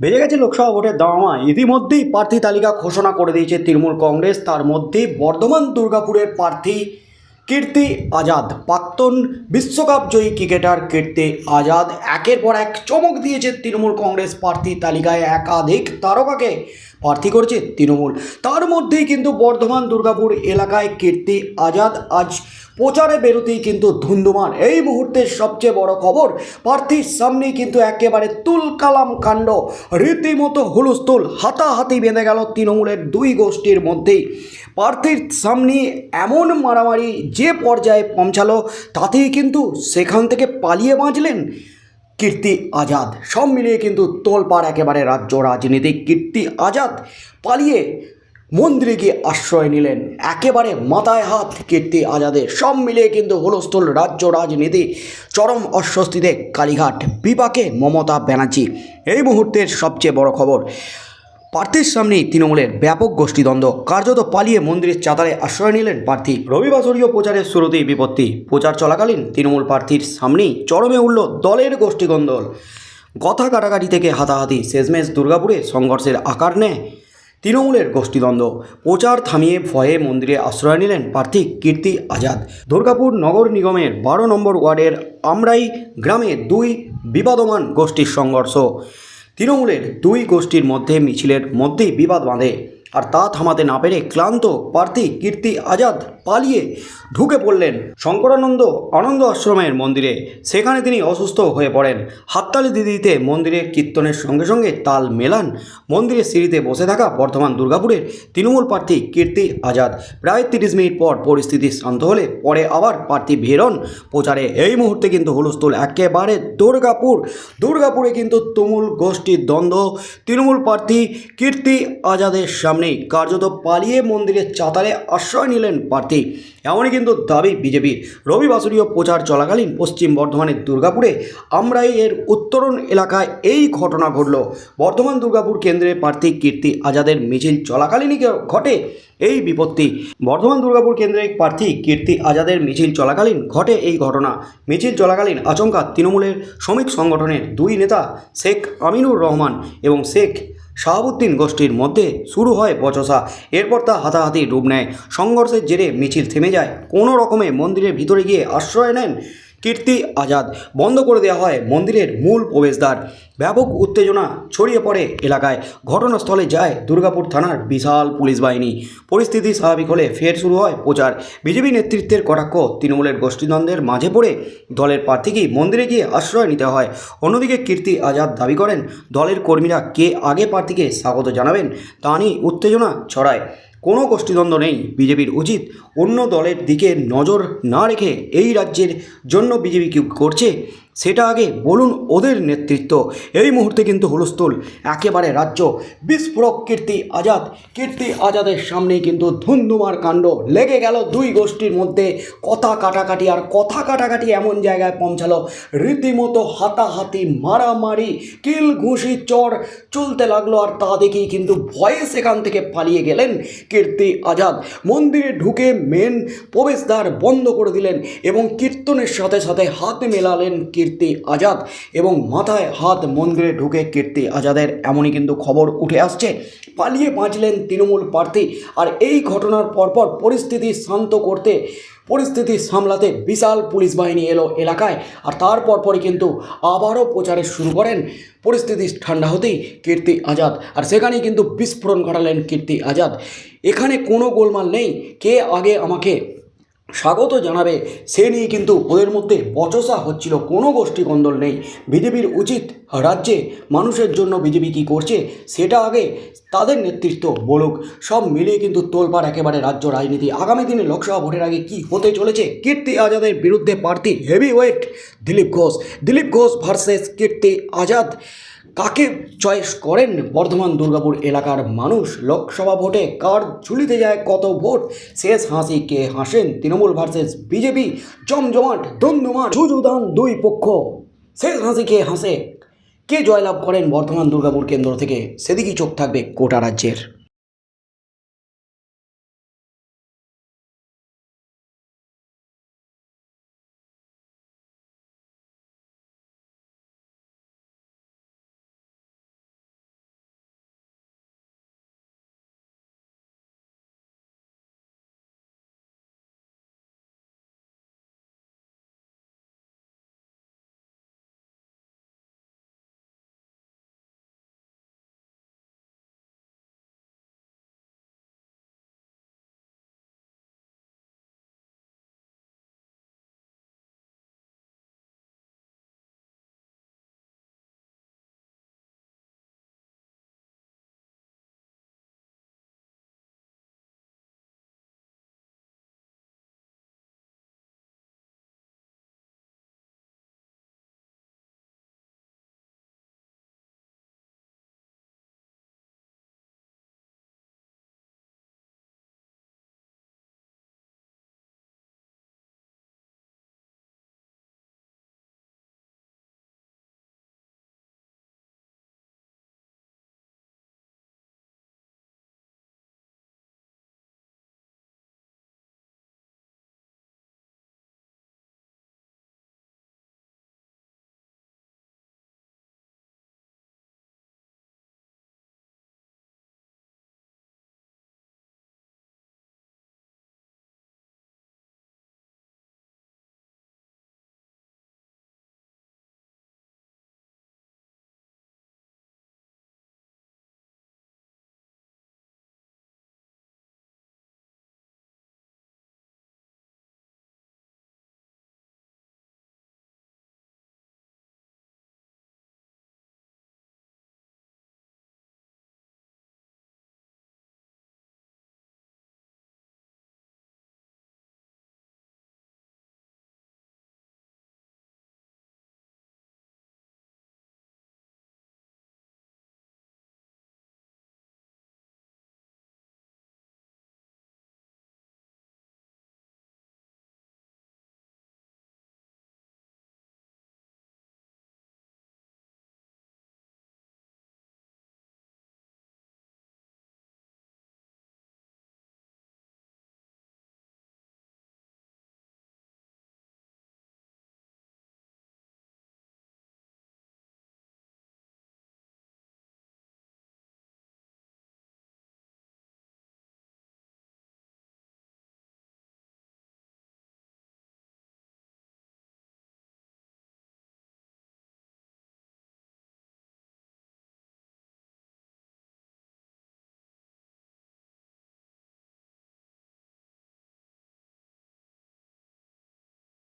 বেড়ে গেছে লোকসভা ভোটের দামা ইতিমধ্যেই প্রার্থী তালিকা ঘোষণা করে দিয়েছে তৃণমূল কংগ্রেস। তার মধ্যে বর্ধমান দুর্গাপুরের প্রার্থী কীর্তি আজাদ, প্রাক্তন বিশ্বকাপ জয়ী ক্রিকেটার কীর্তি আজাদ। একের পর এক চমক দিয়েছে তৃণমূল কংগ্রেস প্রার্থী তালিকায়। একাধিক তারকাকে প্রার্থী করেছে তৃণমূল। তার মধ্যেই কিন্তু বর্ধমান দুর্গাপুর এলাকায় কীর্তি আজাদ আজ প্রচারে বেরোতেই কিন্তু ধুন্ধুমান এই মুহূর্তের সবচেয়ে বড় খবর, প্রার্থীর সামনেই কিন্তু একেবারে তুলকালাম কাণ্ড। রীতিমতো হুলস্থুল, হাতাহাতি বেঁধে গেল তৃণমূলের দুই গোষ্ঠীর মধ্যেই। প্রার্থীর সামনে এমন মারামারি যে পর্যায়ে পৌঁছালো, তাতেই কিন্তু সেখান থেকে পালিয়ে বাঁচলেন কীর্তি আজাদ। সব মিলিয়ে কিন্তু তোলপাড় একেবারে রাজ্য রাজনীতি কীর্তি আজাদ পালিয়ে মন্দিরে গিয়ে আশ্রয় নিলেন। একেবারে মাথায় হাত কীর্তি আজাদের। সব মিলিয়ে কিন্তু হুলস্থুল রাজ্য রাজনীতি চরম অস্বস্তিতে কালীঘাট। বিপাকে মমতা ব্যানার্জি। এই মুহূর্তের সবচেয়ে বড় খবর প্রার্থীর সামনেই তৃণমূলের ব্যাপক গোষ্ঠীদ্বন্দ্ব। কার্যত পালিয়ে মন্দিরের চাতালে আশ্রয় নিলেন প্রার্থী রবিবাসরীয় প্রচারের শুরুতেই বিপত্তি। প্রচার চলাকালীন তৃণমূল প্রার্থীর সামনেই চরমে উঠল দলের গোষ্ঠীদ্বন্দ্ব কথা কাটাকাটি থেকে হাতাহাতি শেষমেশ দুর্গাপুরে সংঘর্ষের আকার নেয় তৃণমূলের গোষ্ঠীদ্বন্দ্ব। প্রচার থামিয়ে ভয়ে মন্দিরে আশ্রয় নিলেন প্রার্থী কীর্তি আজাদ। দুর্গাপুর নগর নিগমের বারো নম্বর ওয়ার্ডের আমরাই গ্রামে দুই বিবাদমান গোষ্ঠীর সংঘর্ষ। তৃণমূলের দুই গোষ্ঠীর মধ্যে মিছিলের মধ্যেই বিবাদ বাঁধে। আর তা থামাতে না পেরে ক্লান্ত প্রার্থী কীর্তি, আজাদ পালিয়ে ঢুকে পড়লেন শঙ্করানন্দ আনন্দ আশ্রমের মন্দিরে। সেখানে তিনি অসুস্থ হয়ে পড়েন। হাততালি দিতে দিতে মন্দিরের কীর্তনের সঙ্গে সঙ্গে তাল মেলান। মন্দিরের সিঁড়িতে বসে থাকা বর্ধমান দুর্গাপুরের তৃণমূল প্রার্থী কীর্তি, আজাদ প্রায় তিরিশ মিনিট পর পরিস্থিতি শান্ত হলে পরে আবার প্রার্থী বেরোন প্রচারে। এই মুহূর্তে কিন্তু হুলস্থুল একেবারে দুর্গাপুর। দুর্গাপুরে কিন্তু তুমুল গোষ্ঠীর দ্বন্দ্ব। তৃণমূল প্রার্থী কীর্তি, আজাদের সামনেই কার্যত পালিয়ে মন্দিরের চাতালে আশ্রয় নিলেন প্রার্থী। এমনই কিন্তু দাবি বিজেপির। রবিবাসরীয় প্রচার চলাকালীন পশ্চিম বর্ধমানের দুর্গাপুরে আমরাই এর উত্তরণ এলাকায় এই ঘটনা ঘটল। বর্ধমান দুর্গাপুর কেন্দ্রের প্রার্থী কীর্তি আজাদের মিছিল চলাকালীনই ঘটে এই বিপত্তি। বর্ধমান দুর্গাপুর কেন্দ্রের প্রার্থী কীর্তি আজাদের মিছিল চলাকালীন ঘটে এই ঘটনা। মিছিল চলাকালীন আচমকা তৃণমূলের শ্রমিক সংগঠনের দুই নেতা শেখ আমিনুর রহমান এবং শেখ শাহাবুদ্দিন গোষ্ঠীর মধ্যে শুরু হয় বচসা। এরপর তা হাতাহাতি ডুব নেয়। সংঘর্ষের জেরে মিছিল থেমে যায়। কোনো রকমে মন্দিরের ভিতরে গিয়ে আশ্রয় নেন কীর্তি আজাদ। বন্ধ করে দেওয়া হয় মন্দিরের মূল প্রবেশদ্বার। ব্যাপক উত্তেজনা ছড়িয়ে পড়ে এলাকায়। ঘটনাস্থলে যায় দুর্গাপুর থানার বিশাল পুলিশ বাহিনী। পরিস্থিতি স্বাভাবিক হলে ফের শুরু হয় প্রচার। বিজেপি নেতৃত্বের কটাক্ষ তৃণমূলের গোষ্ঠীদ্বন্দ্বের মাঝে পড়ে। দলের প্রার্থীকেই মন্দিরে গিয়ে আশ্রয় নিতে হয়। অন্যদিকে কীর্তি আজাদ দাবি করেন, দলের কর্মীরা কে আগে প্রার্থীকে স্বাগত জানাবেন তা নিয়ে উত্তেজনা ছড়ায়। কোনো গোষ্ঠীদ্বন্দ্ব নেই। বিজেপির উচিত অন্য দলের দিকে নজর না রেখে এই রাজ্যের জন্য বিজেপি কী করছে? সেটা আগে বলুন ওদের নেতৃত্ব। এই মুহূর্তে কিন্তু হুলস্থুল, একেবারে রাজ্য বিস্ফোরক কীর্তি আজাদ, কীর্তি আজাদের সামনেই কিন্তু ধুন্ধুমার কাণ্ড লেগে গেল দুই গোষ্ঠীর মধ্যে। কথা কাটাকাটি আর কথা কাটাকাটি এমন জায়গায় পৌঁছালো, রীতিমতো হাতাহাতি, মারামারি কিল ঘুষি চর চলতে লাগল আর তা দেখেই কিন্তু ভয়ে সেখান থেকে পালিয়ে গেলেন কীর্তি আজাদ। মন্দিরে ঢুকে মেন প্রবেশদ্বার বন্ধ করে দিলেন এবং কীর্তনের সাথে সাথে হাত মেলালেন কীর্তি আজাদ এবং মাথায় হাত মন্দিরে ঢুকে কীর্তি আজাদের এমনই কিন্তু খবর উঠে আসছে। পালিয়ে বাঁচলেন তৃণমূল প্রার্থী। আর এই ঘটনার পরপর পরিস্থিতি শান্ত করতে, পরিস্থিতি সামলাতে বিশাল পুলিশ বাহিনী এলো এলাকায়। আর তারপর পরে কিন্তু আবারও প্রচারে শুরু করেন পরিস্থিতি ঠান্ডা হতেই কীর্তি আজাদ। আর সেখানেই কিন্তু বিস্ফোরণ ঘটালেন কীর্তি আজাদ। এখানে কোনো গোলমাল নেই। কে আগে আমাকে স্বাগত জানাবে। সে নিয়ে কিন্তু ওদের মধ্যে বচসা হচ্ছিল, কোনো গোষ্ঠী কন্দল নেই। বিজেপির উচিত রাজ্যে মানুষের জন্য বিজেপি কী করছে, সেটা আগে তাদের নেতৃত্ব বলুক। সব মিলিয়ে কিন্তু তোলপাড় একেবারে রাজ্য রাজনীতি। আগামী দিনে লোকসভা ভোটের আগে কি হতে চলেছে? কীর্তি আজাদের বিরুদ্ধে প্রার্থী heavy weight Dilip Ghosh. Dilip Ghosh versus Kirti Azad. কাকে চয়েস করেন বর্ধমান, দুর্গাপুর এলাকার মানুষ? লোকসভা ভোটে কার ঝুলিতে যায়, কত ভোট? শেষ হাসি কে হাসেন? তৃণমূল ভার্সেস বিজেপি জমজমাট, দন্দুমাট জুজুদান দুই পক্ষ। শেষ হাসি কে হাসে? কে জয়লাভ করেন বর্ধমান, দুর্গাপুর কেন্দ্র থেকে? সেদিকেই চোখ থাকবে কোটা রাজ্যের।